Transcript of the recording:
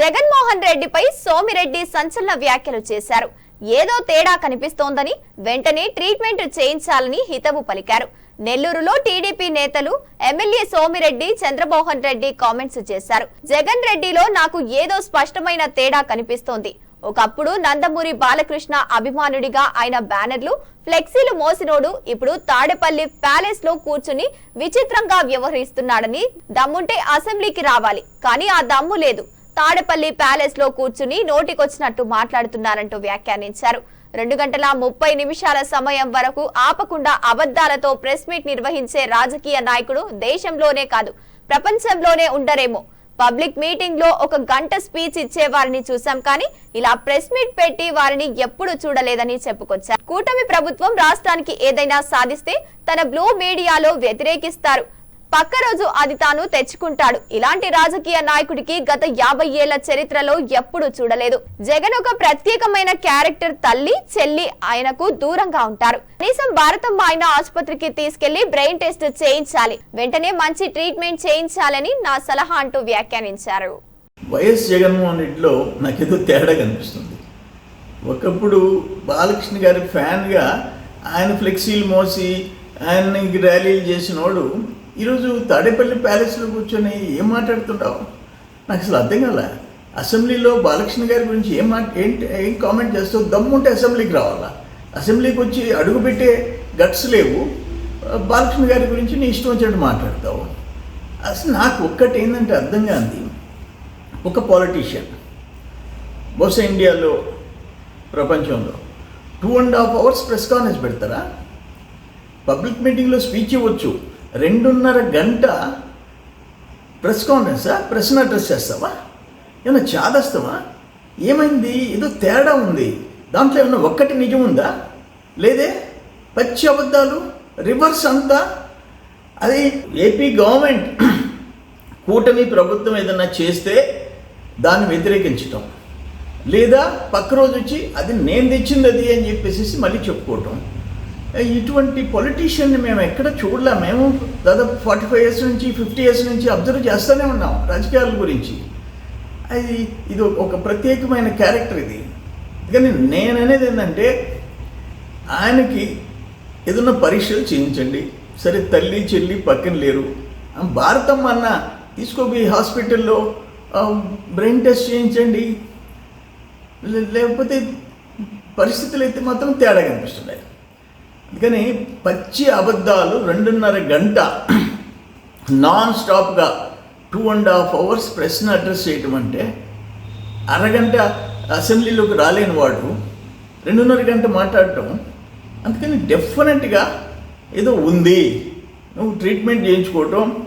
జగన్మోహన్ రెడ్డిపై సోమిరెడ్డి సంచలన వ్యాఖ్యలు చేశారు. ఏదో తేడా కనిపిస్తోందని వెంటనే ట్రీట్మెంట్ చేయించాలని హితవు పలికారు. నెల్లూరులో టీడీపీ నేతలు ఎమ్మెల్యే సోమిరెడ్డి చంద్రమోహన్ రెడ్డి కామెంట్స్ చేశారు. జగన్ రెడ్డిలో నాకు ఏదో స్పష్టమైన తేడా కనిపిస్తోంది. ఒకప్పుడు నందమూరి బాలకృష్ణ అభిమానుడిగా ఆయన బ్యానర్లు ఫ్లెక్సీలు మోసినోడు ఇప్పుడు తాడేపల్లి ప్యాలెస్లో కూర్చుని విచిత్రంగా వ్యవహరిస్తున్నాడని దమ్ముంటే అసెంబ్లీకి రావాలి. కానీ ఆ దమ్ము లేదు. తాడేపల్లి ప్యాలెస్లో కూర్చుని నోటికొచ్చినట్టు మాట్లాడుతున్నారంటూ వ్యాఖ్యానించారు. రెండు గంటల ముప్పై నిమిషాల సమయం వరకు ఆపకుండా అబద్ధాలతో ప్రెస్ మీట్ నిర్వహించే రాజకీయ నాయకుడు దేశంలోనే కాదు ప్రపంచంలోనే ఉండరేమో. పబ్లిక్ మీటింగ్లో ఒక గంట స్పీచ్ ఇచ్చే వారిని చూసాం కానీ ఇలా ప్రెస్ మీట్ పెట్టి వారిని ఎప్పుడు చూడలేదని చెప్పుకొచ్చారు. కూటమి ప్రభుత్వం రాష్ట్రానికి ఏదైనా సాధిస్తే తన బ్లూ మీడియాలో వ్యతిరేకిస్తారు. పక్క రోజు అది తాను తెచ్చుకుంటాడు. ఇలాంటి రాజకీయ నాయకుడికి గత యాభై ఏళ్ళ చరిత్రలో ఎప్పుడూ చూడలేదు. జగన్ ఒక ప్రత్యేకమైన క్యారెక్టర్ తల్లి చెల్లి ఆయనకు దూరంగా ఉంటారు. కనీసం భారతమ్మ ఆయన ఆసుపత్రికి తీసుకెళ్ళి బ్రెయిన్ టెస్ట్ చేయించాలి. వెంటనే మంచి ట్రీట్మెంట్ చేయించాలని నా సలహా అంటూ వ్యాఖ్యానించారు. వైఎస్ జగన్మోహన్ రెడ్డిలో నాకేదో తేడా కనిపిస్తుంది. ఒకప్పుడు బాలకృష్ణ గారి ఫ్యాన్గా ఆయన ఫ్లెక్సీలు మోసి ఆయన ర్యాలీలు చేసినోడు ఈరోజు తాడేపల్లి ప్యాలెస్లో కూర్చొని ఏం మాట్లాడుతుంటావు? నాకు అసలు అర్థం కాల. అసెంబ్లీలో బాలకృష్ణ గారి గురించి ఏం మాట ఏంటి ఏం కామెంట్ చేస్తావు? దమ్ముంటే అసెంబ్లీకి రావాలా? అసెంబ్లీకి వచ్చి అడుగుపెట్టే గట్స్ లేవు. బాలకృష్ణ గారి గురించి నీ ఇష్టం వచ్చినట్టు మాట్లాడతావు. అసలు నాకు ఒక్కటి ఏంటంటే అర్థం కాంది ఒక పాలిటీషియన్. బహుశా ఇండియాలో ప్రపంచంలో. Two and half hours press conference పెడతారా? పబ్లిక్ మీటింగ్లో స్పీచ్ ఇవ్వచ్చు. రెండున్నర గంట ప్రెస్ కాన్ఫరెన్సా? ప్రశ్న అడ్రస్ చేస్తావా? ఏమైనా చాదస్తావా ఏమైంది? ఏదో తేడా ఉంది. దాంట్లో ఏమన్నా ఒక్కటి నిజం ఉందా? లేదే? పచ్చి అబద్ధాలు? రివర్స్ అంతా? అది ఏపీ గవర్నమెంట్ కూటమి ప్రభుత్వం ఏదన్నా చేస్తే దాన్ని వ్యతిరేకించటం. లేదా పక్క రోజు వచ్చి అది నేను తెచ్చింది అది అని చెప్పేసి మళ్ళీ చెప్పుకోవటం. ఇటువంటి పొలిటీషియన్ని మేము ఎక్కడ చూడలే. మేము దాదాపు ఫార్టీ ఫైవ్ ఇయర్స్ నుంచి ఫిఫ్టీ ఇయర్స్ నుంచి అబ్జర్వ్ చేస్తూనే ఉన్నాం రాజకీయాల గురించి. అది ఇది ఒక ప్రత్యేకమైన క్యారెక్టర్ ఇది. కానీ నేను అనేది ఏంటంటే ఆయనకి ఏదన్నా పరీక్షలు చేయించండి. సరే తల్లి చెల్లి పక్కన లేరు. భారతం భారతమ్మ అన్న తీసుకోపోయి హాస్పిటల్లో బ్రెయిన్ టెస్ట్ చేయించండి. లేకపోతే పరిస్థితులు అయితే మాత్రం తేడా కనిపిస్తున్నాయి అందుకని పచ్చి అబద్ధాలు రెండున్నర గంట నాన్ స్టాప్గా టూ అండ్ హాఫ్ అవర్స్ ప్రశ్న అడ్రస్ చేయటం అంటే అరగంట అసెంబ్లీలోకి రాలేని వాడు రెండున్నర గంట మాట్లాడటం అందుకని డెఫినెట్గా ఏదో ఉంది. నువ్వు ట్రీట్మెంట్ చేయించుకోవటం